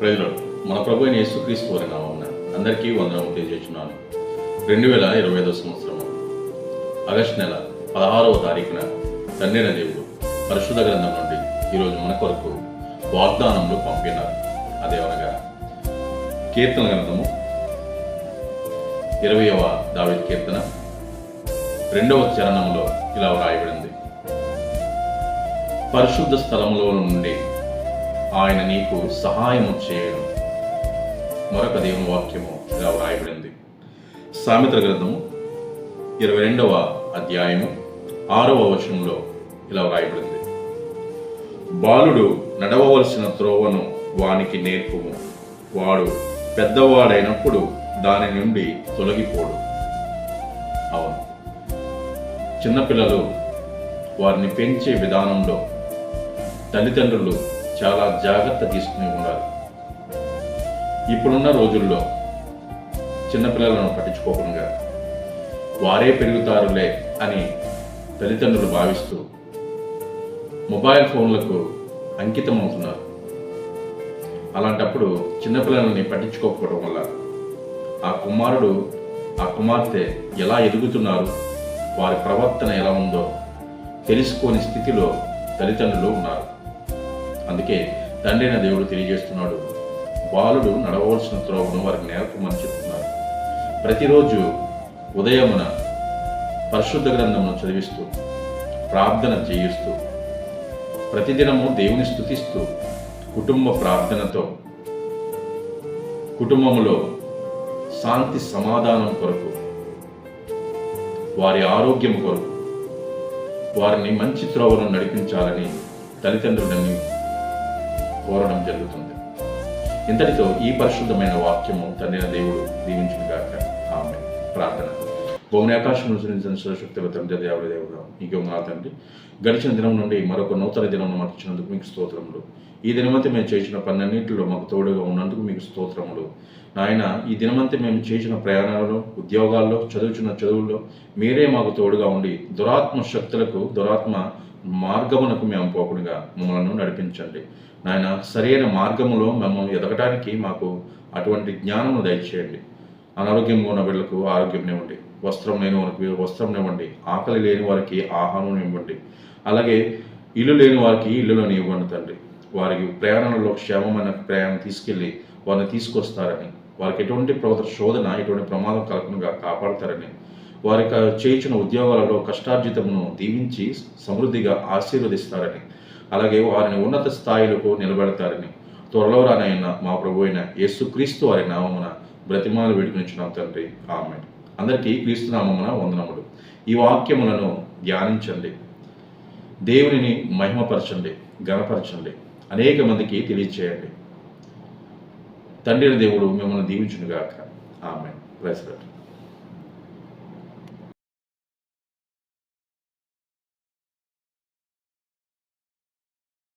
ప్రజలు మన ప్రభు అయిన యేసుక్రీస్తు వారి నామం అందరికీ వందనము తెలియజేస్తున్నాను. రెండు వేల ఇరవై ఐదో సంవత్సరము. ఆగస్టు నెల పదహారవ తారీఖున తండ్రిన దేవుడు పరిశుద్ధ గ్రంథం నుండి ఈరోజు మన కొరకు వాగ్దానంలో పంపినారు. అదేవనగా కీర్తన గ్రంథము ఇరవయవ దావిద్ కీర్తన రెండవ చరణంలో ఇలా వ్రాయబడింది. పరిశుద్ధ స్థలంలో నుండి ఆయన నీకు సహాయము చేయడం మరొక దేవుని వాక్యము ఇలా వ్రాయబడింది. సామెతల గ్రంథము ఇరవై రెండవ అధ్యాయము ఆరవ వచనంలో ఇలా వ్రాయబడింది. బాలుడు నడవవలసిన త్రోవను వానికి నేర్పుము. వాడు పెద్దవాడైనప్పుడు దాని నుండి తొలగిపోడు. అవును. చిన్నపిల్లలు వారిని పెంచే విధానంలో తల్లిదండ్రులు చాలా జాగ్రత్త తీసుకుని ఉండాలి. ఇప్పుడున్న రోజుల్లో చిన్నపిల్లలను పట్టించుకోకుండా వారే పెరుగుతారులే అని తల్లిదండ్రులు భావిస్తూ మొబైల్ ఫోన్లకు అంకితం అవుతున్నారు. అలాంటప్పుడు చిన్నపిల్లలని పట్టించుకోకపోవడం వల్ల ఆ కుమారుడు ఆ కుమార్తె ఎలా ఎదుగుతున్నారు వారి ప్రవర్తన ఎలా ఉందో తెలుసుకోని స్థితిలో తల్లిదండ్రులు ఉన్నారు. అందుకే తండ్రైన దేవుడు తెలియజేస్తున్నాడు బాలుడు నడవలసిన త్రోవను వారికి నేర్పమని చెప్తున్నారు ప్రతిరోజు ఉదయమున పరిశుద్ధ గ్రంథమును చదివిస్తూ ప్రార్థన చేయిస్తూ ప్రతిదినము దేవుని స్థుతిస్తూ కుటుంబ ప్రార్థనతో కుటుంబములో శాంతి సమాధానం కొరకు వారి ఆరోగ్యం కొరకు వారిని మంచి త్రోవను నడిపించాలని తల్లిదండ్రులని కోరడం జరుగుతుంది. ఇంతటితో ఈ పరిశుద్ధమైన వాక్యము తండ్రిన దేవుడు దీవించుగాక ఆమె ప్రార్థన. భూమి ఆకాశం నుంచి శక్తి తండ్రి దేవుడు దేవుడు. నీకు నా తండ్రి. గడిచిన దినం నుండి మరొక నూతన దినం మాకు ఇచ్చినందుకు మీకు స్తోత్రములు. ఈ దినమంతా మేము చేసిన పన్నెండింటిలో మాకు తోడుగా ఉన్నందుకు మీకు స్తోత్రములు. నాయన ఈ దినమంతా మేము చేసిన ప్రయాణాలలో ఉద్యోగాల్లో చదువుచున్న చదువుల్లో మీరే మాకు తోడుగా ఉండి దురాత్మ శక్తులకు దురాత్మ మార్గమునకు మేము పోకుండా మమ్మలను నడిపించండి. నాయన సరైన మార్గములో మమ్మల్ని ఎదగటానికి మాకు అటువంటి జ్ఞానము దయచేయండి. అనారోగ్యంగా ఉన్న వీళ్ళకు ఆరోగ్యం ఇవ్వండి. వస్త్రం లేని వారికి వస్త్రం ఇవ్వండి. ఆకలి లేని వారికి ఆహారం ఇవ్వండి. అలాగే ఇల్లు లేని వారికి ఇల్లులను ఇవ్వండి తండ్రి. వారికి ప్రయాణంలో క్షేమమైన ప్రయాణం తీసుకెళ్ళి వారిని తీసుకొస్తారని వారికి ఎటువంటి ప్రవర్త శోధన ఎటువంటి ప్రమాదం కలగకుండా కాపాడతారని వారి చేయించిన ఉద్యోగాలలో కష్టార్జితమును దీవించి సమృద్ధిగా ఆశీర్వదిస్తారని అలాగే వారిని ఉన్నత స్థాయిలకు నిలబెడతారని. త్వరలో రానైన మా ప్రభు అయిన యేసుక్రీస్తు వారి నామమున బ్రతిమాలు వేడుకునిచ్చున్నాం తండ్రి. ఆమె అందరికీ క్రీస్తు నామమున వందనములు. ఈ వాక్యములను ధ్యానించండి. దేవునిని మహిమపరచండి గణపరచండి అనేక మందికి తెలియచేయండి. తండ్రి దేవుడు మిమ్మల్ని దీవించునుగాక. ఆమె ప్రైస్